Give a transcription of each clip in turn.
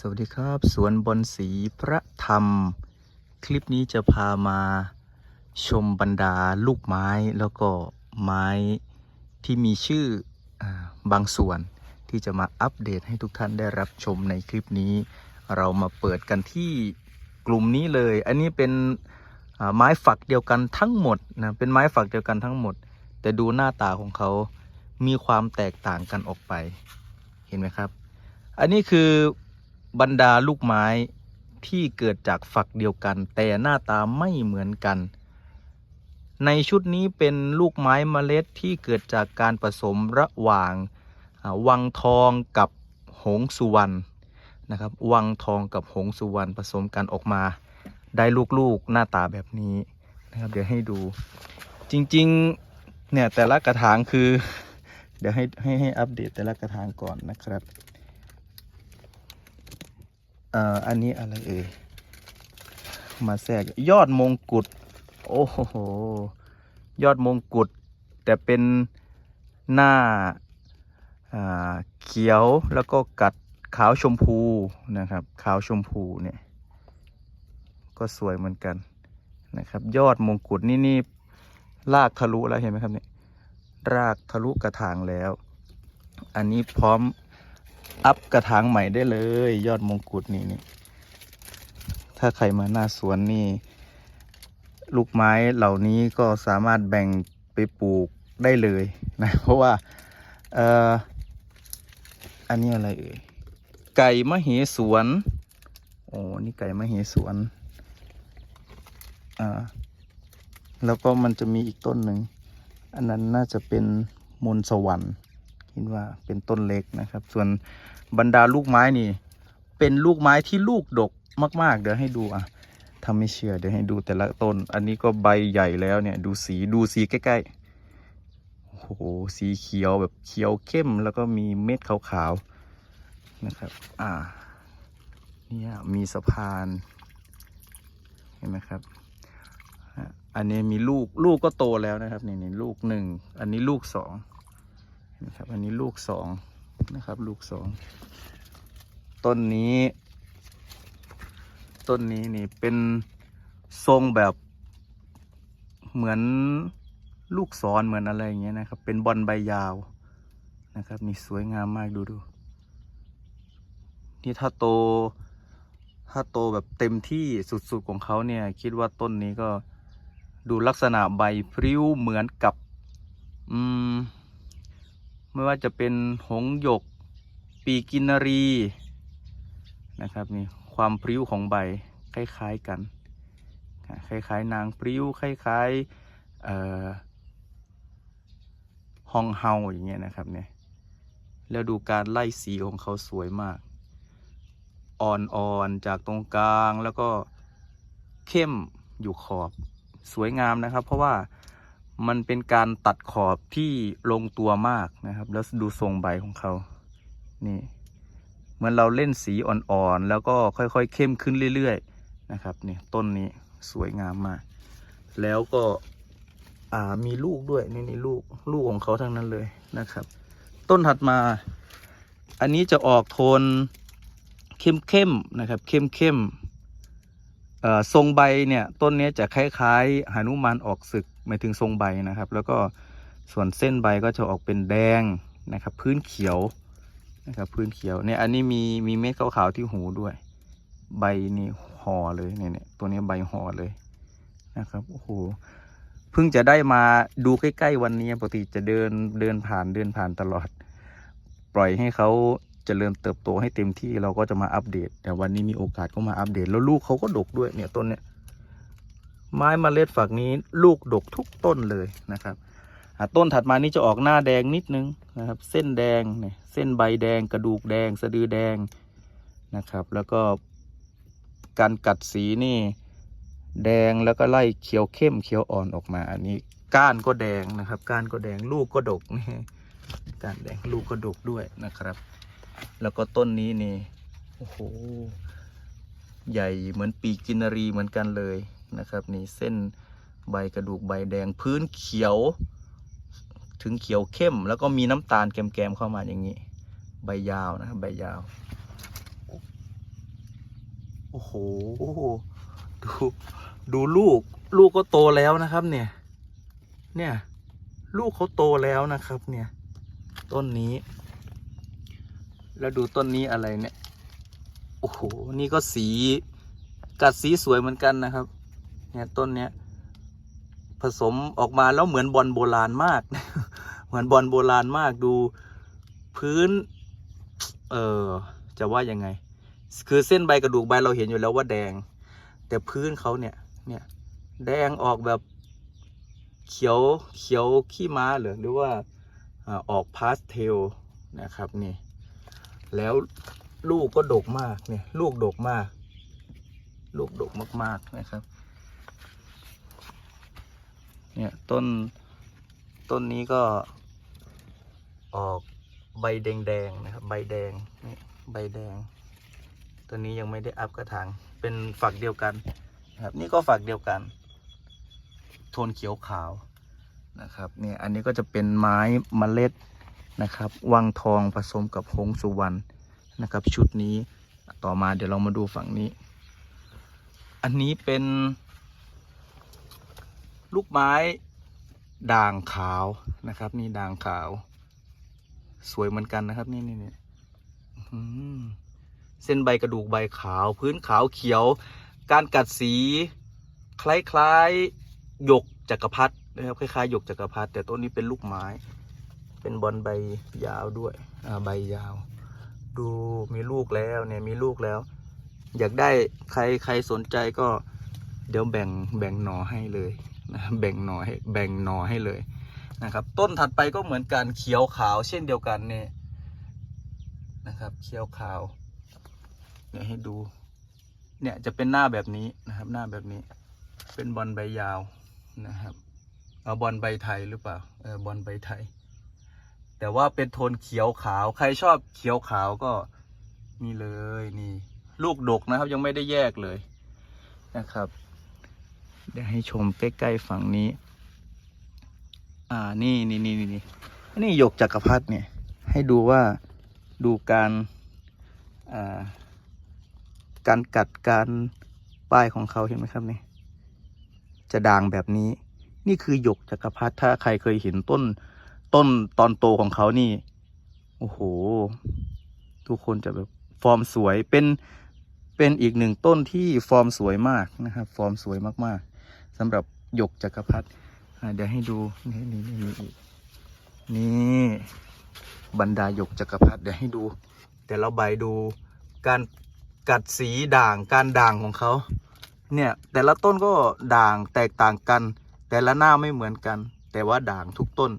สวัสดีครับ สวนบอนสีพระธรรม คลิปนี้จะพามาชมบรรดาลูกไม้แล้วก็ไม้ที่มีชื่อบางส่วนที่จะมาอัปเดตให้ทุกท่านได้รับชมในคลิปนี้ เรามาเปิดกันที่กลุ่มนี้เลย อันนี้เป็นไม้ฝักเดียวกันทั้งหมดนะเป็นไม้ฝักเดียวกันทั้งหมด แต่ดูหน้าตาของเขามีความแตกต่างกันออกไปเห็นไหมครับ อันนี้คือ บรรดาลูกไม้ที่เกิดจากฝักเดียวกัน แต่หน้าตาไม่เหมือนกัน ในชุดนี้เป็นลูกไม้เมล็ดที่เกิดจากการผสมระหว่างวังทองกับหงสุวรรณนะครับ วังทองกับหงสุวรรณผสมกันออกมา ได้ลูกๆหน้าตาแบบนี้นะครับ เดี๋ยวให้ดูจริงๆเนี่ยแต่ละกระถางคือ เดี๋ยวให้ให้ให้อัปเดตแต่ละกระถางก่อนนะครับ อ่ออันนี้อะไรเอ่ยมาแทรกยอดมงกุฎโอ้โหยอดมงกุฎแต่เป็นหน้าเขียวแล้วก็กัดขาวชมพูนะครับ ขาวชมพูเนี่ยก็สวยเหมือนกันนะครับ ยอดมงกุฎนี่นี่ลากทะลุแล้วเห็นไหมครับเนี่ยรากทะลุกระถางแล้ว อันนี้พร้อม อัพกระถางใหม่ได้เลย ยอดมงกุฎนี่นี่ถ้าใครมาหน้าสวนนี่ ลูกไม้เหล่านี้ก็สามารถแบ่งไปปลูกได้เลยนะ เพราะว่าเอ่ออันนี้อะไรเอ่ยไก่มะเหสวนโอ้นี่ไก่มะเหสวนอ่าแล้วก็มันจะมีอีกต้นหนึ่ง อันนั้นน่าจะเป็นมนสวรรค์ คิดว่าเป็นต้นเล็กนะครับ ส่วนบรรดาลูกไม้นี่ เป็นลูกไม้ที่ลูกดกมาก ๆ เดี๋ยวให้ดูอะถ้าไม่เชื่อเดี๋ยวให้ดูแต่ละต้น อันนี้ก็ใบใหญ่แล้วเนี่ย ดูสีดูสีใกล้ๆโอ้โหสีเขียวแบบเขียวเข้มแล้วก็มีเม็ดขาวๆนะครับ อ่าเนี่ยมีสะพานเห็นไหมครับอันนี้มีลูกลูกก็โตแล้วนะครับนี่นี่ลูกหนึ่งอันนี้ลูกสอง นะครับอันนี้ลูกสองนะครับ ลูกสองต้นนี้ ต้นนี้นี่เป็นทรงแบบเหมือนลูกศรเหมือนอะไรอย่างเงี้ยนะครับ เป็นบอลใบยาวนะครับนี่สวยงามมากดูดูนี่ถ้าโต ถ้าโตแบบเต็มที่สุดๆของเขาเนี่ย คิดว่าต้นนี้ก็ดูลักษณะใบพริ้วเหมือนกับ อืม ไม่ว่าจะเป็นหงหยก ปีกินรีนะครับนี่ความพริ้วของใบคล้ายๆกันคล้ายๆ นางพริ้วคล้ายๆฮองเฮาอย่างเงี้ยนะครับเนี่ยแล้วดูการไล่สีของเขาสวยมาก อ่อนๆจากตรงกลางแล้วก็เข้มอยู่ขอบสวยงามนะครับ เพราะว่า มันเป็นการตัดขอบที่ลงตัวมากนะครับ แล้วดูทรงใบของเขา นี่ เหมือนเราเล่นสีอ่อนๆ แล้วก็ค่อยๆ เข้มขึ้นเรื่อยๆ นะครับ นี่ต้นนี้สวยงามมาก แล้วก็อ่ามีลูกด้วย นี่นี่ลูกลูกของเขาทั้งนั้นเลยนะครับ ต้นถัดมา อันนี้จะออกโทนเข้มๆ นะครับ เข้มๆเอ่อทรงใบเนี่ย ต้นนี้จะคล้ายๆหานุมานออกศึก หมายถึงทรงใบนะครับ แล้วก็ส่วนเส้นใบก็จะออกเป็นแดงนะครับ พื้นเขียวนะครับพื้นเขียวเนี่ยอันนี้มีมีเม็ดขาวๆที่หูด้วย ใบนี่ห่อเลยเนี่ยเนี่ยตัวนี้ใบห่อเลยนะครับโอ้โหเพิ่งจะได้มาดูใกล้ๆวันนี้ปกติจะเดินเดินผ่านเดินผ่านตลอด ปล่อยให้เขาเจริญเติบโตให้เต็มที่เราก็จะมาอัปเดต แต่วันนี้มีโอกาสก็มาอัปเดต แล้วลูกเขาก็ดกด้วยเนี่ยต้นเนี่ย ไม้มเมล็ดฝักนี้ลูกดกทุกต้นเลยนะครับต้นถัดมานี่จะออกหน้าแดงนิดนึงนะครับ เส้นแดงเนี่ยเส้นใบแดงกระดูกแดง สะดือแดงนะครับ แล้วก็การกัดสีนี่แดงแล้วก็ไล่เขียวเข้มเขียวอ่อนออกมา อันนี้ก้านก็แดงนะครับ ก้านก็แดงลูกก็ดกนี่ก้านแดงลูกก็ดกด้วยนะครับ แล้วก็ต้นนี้นี่โอ้โหใหญ่เหมือนปีกกินรีเหมือนกันเลย นะครับนี่เส้นใบกระดูกใบแดงพื้นเขียว ถึงเขียวเข้ม แล้วก็มีน้ำตาลแกมๆเข้ามาอย่างนี้ ใบยาวนะครับใบยาว โอ้โหดูดูลูก ลูกก็โตแล้วนะครับ เนี่ย เนี่ย ลูกเขาโตแล้วนะครับ เนี่ย ต้นนี้ แล้วดูต้นนี้อะไรเนี่ย โอ้โห นี่ก็สี กัดสีสวยเหมือนกันนะครับ เนี่ยต้นเนี้ยผสมออกมาแล้วเหมือนบอลโบราณมาก เหมือนบอลโบราณมากดูพื้น เออจะว่ายังไง คือเส้นใบกระดูกใบเราเห็นอยู่แล้วว่าแดง แต่พื้นเขาเนี่ย เนี่ย แดงออกแบบเขียวเขียวขี้ม้าหรือหรือว่าอาออกพาสเทลนะครับนี่ แล้วลูกก็ดกมากเนี่ย ลูกดกมาก ลูกดกมากๆนะครับ เนี่ยต้นต้นนี้ก็ออกใบแดงๆนะครับ ใบแดงนี่ใบแดง ตัวนี้ยังไม่ได้อัพกระถางเป็นฝักเดียวกันนะครับ นี่ก็ฝักเดียวกัน โทนเขียวขาวนะครับเนี่ยอันนี้ก็จะเป็นไม้มเมล็ดนะครับ วังทองผสมกับหงสุวรรณนะครับ ชุดนี้ต่อมาเดี๋ยวเรามาดูฝั่งนี้ อันนี้เป็น ลูกไม้ด่างขาวนะครับ นี่ด่างขาว สวยเหมือนกันนะครับ นี่นี่นี่เส้นใบกระดูกใบขาว พื้นขาวเขียว การกัดสี คล้ายๆหยกจักรพรรดินะครับคล้ายๆหยกจักรพรรดิแต่ต้นนี้เป็นลูกไม้ เป็นบอลใบยาวด้วยอ่าใบยาว ดูมีลูกแล้วเนี่ยมีลูกแล้ว อยากได้ใครใครสนใจก็เดี๋ยวแบ่งแบ่งหนอให้เลย นะแบ่งหน่อให้แบ่งหน่อให้เลยนะครับ ต้นถัดไปก็เหมือนกันเขียวขาวเช่นเดียวกันเนี่ยนะครับ เขียวขาวเนี่ยให้ดู เนี่ยจะเป็นหน้าแบบนี้นะครับ หน้าแบบนี้ เป็นบอลใบยาวนะครับ เอาบอลใบไทยหรือเปล่าเออบอลใบไทย แต่ว่าเป็นโทนเขียวขาว ใครชอบเขียวขาวก็นี่เลยนี่ ลูกดกนะครับ ยังไม่ได้แยกเลยนะครับ เดี๋ยวให้ชมใกล้ๆฝั่งนี้ อ่านี่นี่นี่นี่นี่นี่หยกจักรพรรดิเนี่ย ให้ดูว่าดูการอ่าการกัดการป้ายของเขาเห็นไหมครับนี่จะด่างแบบนี้ นี่คือหยกจักรพรรดิถ้าใครเคยเห็นต้นต้นตอนโตของเขานี่ โอ้โห ทุกคนจะแบบฟอร์มสวยเป็นเป็นอีกหนึ่งต้นที่ฟอร์มสวยมากนะครับ ฟอร์มสวยมากๆ สำหรับหยกจักรพรรดิเดี๋ยวให้ดูนี่นี่นี่นี่อีกนี่บรรดาหยกจักรพรรดิเดี๋ยวให้ดู แต่เราใบดูการกัดสีด่างการด่างของเขาเนี่ยแต่ละต้นก็ด่างแตกต่างกัน แต่ละหน้าไม่เหมือนกัน แต่ว่าด่างทุกต้น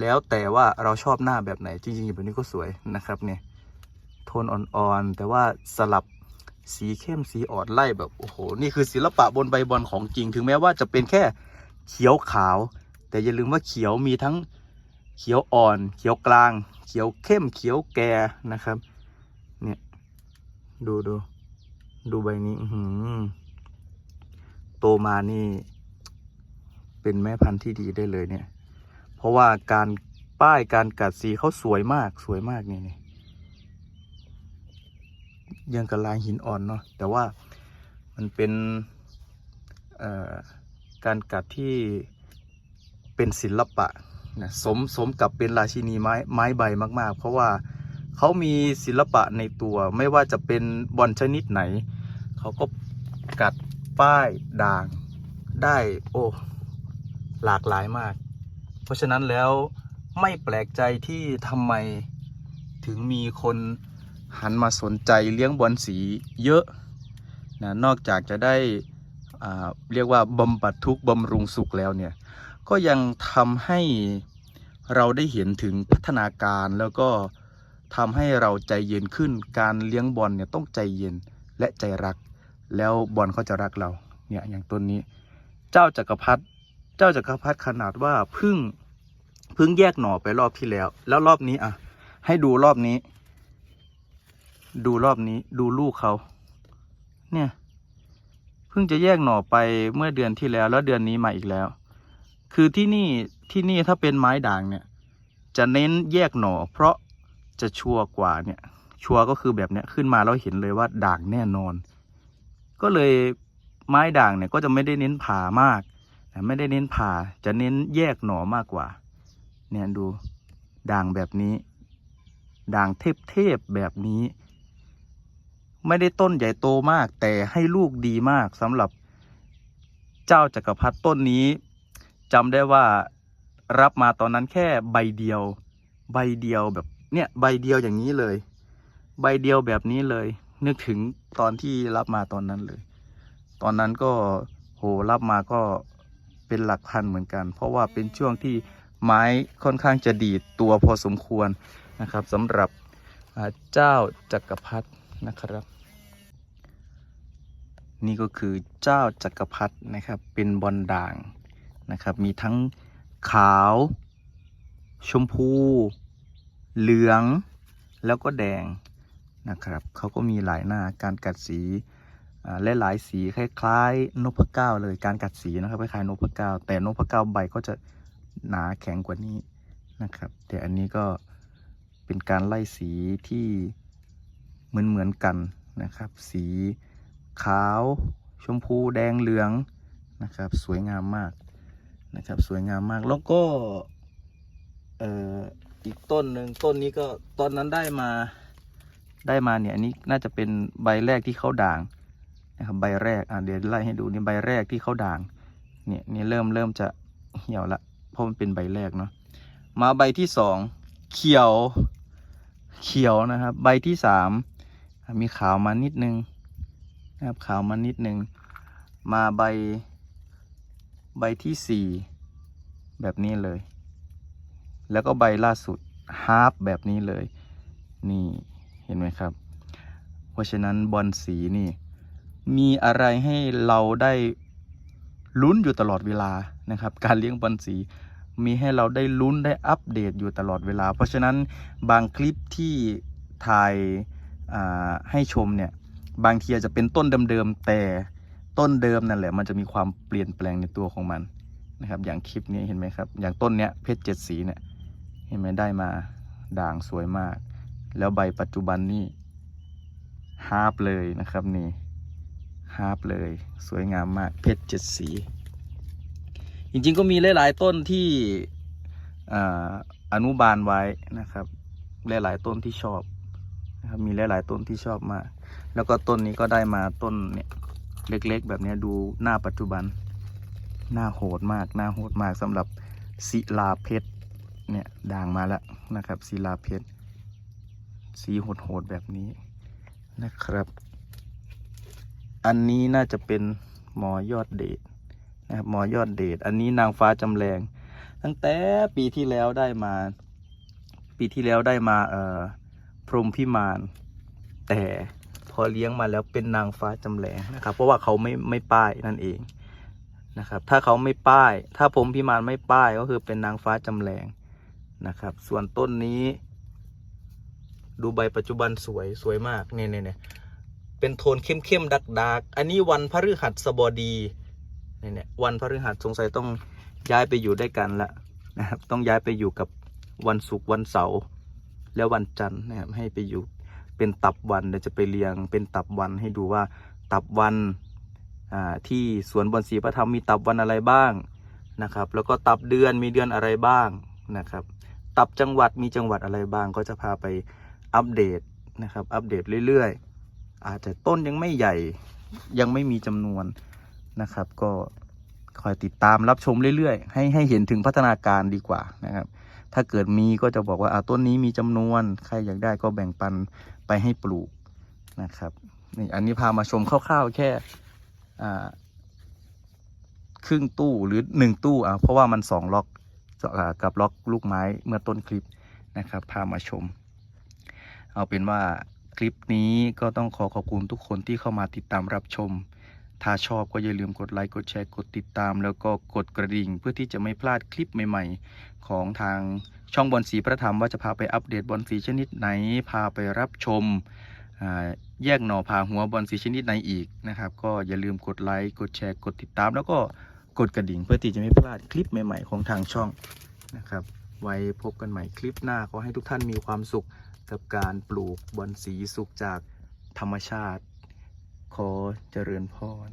แล้วแต่ว่าเราชอบหน้าแบบไหนจริงๆแบบนี้ก็สวยนะครับเนี่ยโทนอ่อนๆแต่ว่าสลับ สีเข้มสีอ่อนไล่แบบโอ้โหนี่คือศิลปะบนใบบอลของจริง ถึงแม้ว่าจะเป็นแค่เขียวขาว แต่อย่าลืมว่าเขียวมีทั้งเขียวอ่อน เขียวกลาง เขียวเข้มเขียวแก่นะครับ เนี่ยดูดูดูใบนี้อื้อหือโตมานี่ เป็นแม่พันธุ์ที่ดีได้เลยเนี่ย เพราะว่าการป้ายการกัดสีเขาสวยมากสวยมากนี่นี่ ยังกับลายหินอ่อนเนาะแต่ว่ามันเป็นการกัดที่เป็นศิลปะนะสมสมกับเป็นราชินีไม้ไม้ใบมาก ๆ เพราะว่าเขามีศิลปะในตัวไม่ว่าจะเป็นบอลชนิดไหน เขาก็กัดป้ายด่างได้โอ้หลากหลายมาก เพราะฉะนั้นแล้วไม่แปลกใจที่ทำไมถึงมีคน หันมาสนใจเลี้ยงบอลสีเยอะนะนอกจากจะได้เรียกว่าบำบัดทุกบำรุงสุขแล้วเนี่ยก็ยังทำให้เราได้เห็นถึงพัฒนาการแล้วก็ทำให้เราใจเย็นขึ้น การเลี้ยงบอลเนี่ยต้องใจเย็นและใจรัก แล้วบอลเขาจะรักเราเนี่ยอย่างต้นนี้ เจ้าจักรพรรดิเจ้าจักรพรรดิขนาดว่าพึ่งพึ่งแยกหน่อไปรอบที่แล้ว แล้วรอบนี้อะให้ดูรอบนี้ ดูรอบนี้ดูลูกเขา เนี่ย เพิ่งจะแยกหน่อไปเมื่อเดือนที่แล้ว แล้วเดือนนี้มาอีกแล้ว คือที่นี่ที่นี่ถ้าเป็นไม้ด่างเนี่ย จะเน้นแยกหน่อ เพราะจะชัวร์กว่าเนี่ย ชัวร์ก็คือแบบเนี้ยขึ้นมาแล้วเห็นเลยว่าด่างแน่นอน ก็เลยไม้ด่างเนี่ยก็จะไม่ได้เน้นผ่ามากไม่ได้เน้นผ่าจะเน้นแยกหน่อมากกว่า เนี่ยดูด่างแบบนี้ ด่างเทพๆแบบนี้ ไม่ได้ต้นใหญ่โตมาก แต่ให้ลูกดีมากสำหรับเจ้าจักรพรรดิต้นนี้จำได้ว่ารับมาตอนนั้นแค่ใบเดียว ใบเดียวแบบเนี่ยใบเดียวอย่างนี้เลย ใบเดียวแบบนี้เลย นึกถึงตอนที่รับมาตอนนั้นเลย ตอนนั้นก็โหรับมาก็เป็นหลักพันเหมือนกัน เพราะว่าเป็นช่วงที่ไม้ค่อนข้างจะดีดตัวพอสมควรนะครับสำหรับเจ้าจักรพรรดินะครับ นี่ก็คือเจ้าจักรพรรดินะครับ เป็นบอลด่างนะครับ มีทั้งขาว ชมพู เหลือง แล้วก็แดงนะครับ เขาก็มีหลายหน้าการกัดสีและหลายสีคล้ายๆนพเก้าเลยการกัดสีนะครับคล้ายๆนพเก้าแต่นพเก้าใบก็จะหนาแข็งกว่านี้นะครับ แต่อันนี้ก็เป็นการไล่สีที่เหมือนๆกันนะครับ สี ขาว ชมพูแดงเหลืองนะครับ สวยงามมากนะครับ สวยงามมากแล้วก็เอ่ออีกต้นหนึ่งต้นนี้ก็ตอนนั้นได้มาได้มาเนี่ยอันนี้น่าจะเป็นใบแรกที่เขาด่างนะครับใบแรกอะเดี๋ยวไล่ให้ดูนี่ใบแรกที่เขาด่างเนี่ยนี่เริ่มเริ่มจะเหี่ยวละเพราะมันเป็นใบแรกเนาะมาใบที่สองเขียวเขียวนะครับ ใบที่สามมีขาวมานิดนึง นะครับขาวมานิดนึง มาใบ ใบที่สี่แบบนี้เลย แล้วก็ใบล่าสุดฮาร์ปแบบนี้เลย นี่เห็นไหมครับ เพราะฉะนั้นบอลสีนี่ มีอะไรให้เราได้ลุ้นอยู่ตลอดเวลานะครับ การเลี้ยงบอลสีมีให้เราได้ลุ้นได้อัปเดตอยู่ตลอดเวลา เพราะฉะนั้นบางคลิปที่ถ่ายให้ชมเนี่ย บางทีอาจจะเป็นต้นเดิมๆแต่ต้นเดิมนั่นแหละ มันจะมีความเปลี่ยนแปลงในตัวของมันนะครับ อย่างคลิปนี้เห็นไหมครับ อย่างต้นเนี้ยเพชรเจ็ดสีเนี่ยเห็นไหมได้มาด่างสวยมาก แล้วใบปัจจุบันนี่ฮาร์ปเลยนะครับนี่ฮาร์ปเลยสวยงามมากเพชรเจ็ดสี จริงๆก็มีหลายๆต้นที่อ่าอนุบาลไว้นะครับ หลายๆต้นที่ชอบนะครับมีหลายๆต้นที่ชอบมาก แล้วก็ต้นนี้ก็ได้มาต้นเนี่ยเล็กๆ แบบนี้ดูหน้าปัจจุบัน หน้าโหดมากหน้าโหดมากสำหรับศิลาเพชรเนี่ยด่างมาแล้วนะครับศิลาเพชรสีโหดๆแบบนี้นะครับ อันนี้น่าจะเป็นหมอยอดเดชนะครับหมอยอดเดชอันนี้นางฟ้าจำแรง ตั้งแต่ปีที่แล้วได้มา ปีที่แล้วได้มาเอ่อพรมพิมานแต่ พอเลี้ยงมาแล้วเป็นนางฟ้าจำแรงนะครับ เพราะว่าเขาไม่ไม่ป้ายนั่นเองนะครับ ถ้าเขาไม่ป้าย ถ้าผมพิมานไม่ป้ายก็คือเป็นนางฟ้าจำแรงนะครับ ส่วนต้นนี้ ดูใบปัจจุบันสวยสวยมากเนี่ยเนี่ยเนี่ยเป็นโทนเข้มเข้มดักดักอันนี้วันพฤหัสบดีเนี่ยเนี่ยวันพฤหัสสงสัยต้องย้ายไปอยู่ด้วยกันละนะครับ ต้องย้ายไปอยู่กับวันศุกร์วันเสาร์แล้ววันจันทร์นะครับให้ไปอยู่ เป็นตับวันเดี๋ยวจะไปเรียงเป็นตับวันให้ดูว่าตับวันอ่าที่สวนบอนสีพระธรรมมีตับวันอะไรบ้างนะครับ แล้วก็ตับเดือนมีเดือนอะไรบ้างนะครับ ตับจังหวัดมีจังหวัดอะไรบ้าง ก็จะพาไปอัปเดตนะครับ อัปเดตเรื่อยๆ อาจจะต้นยังไม่ใหญ่ยังไม่มีจำนวนนะครับ ก็คอยติดตามรับชมเรื่อยๆ ให้ให้เห็นถึงพัฒนาการดีกว่านะครับ ถ้าเกิดมีก็จะบอกว่าอ่าต้นนี้มีจำนวน ใครอยากได้ก็แบ่งปันไปให้ปลูกนะครับนี่อันนี้พามาชมคร่าวๆแค่อ่าครึ่งตู้หรือหนึ่งตู้อะเพราะว่ามันสองล็อกกับล็อกลูกไม้เมื่อต้นคลิปนะครับ พามาชม เอาเป็นว่าคลิปนี้ก็ต้องขอขอบคุณทุกคนที่เข้ามาติดตามรับชม ถ้าชอบก็อย่าลืมกดไลค์กดแชร์กดติดตาม แล้วก็กดกระดิ่ง เพื่อที่จะไม่พลาดคลิปใหม่ ๆ ของทางช่องบอลสีพระธรรมว่าจะพาไปอัปเดตบอลสีชนิดไหนพาไปรับชมแยกหน่อพาหัวบอลสีชนิดไหนอีกนะครับ ก็อย่าลืมกดไลค์กดแชร์กดติดตาม แล้วก็กดกระดิ่งเพื่อที่จะไม่พลาดคลิปใหม่ ๆ ของทางช่องนะครับ ไว้พบกันใหม่คลิปหน้าขอให้ทุกท่านมีความสุขกับการปลูกบอลสีสุกจากธรรมชาติ ขอเจริญพร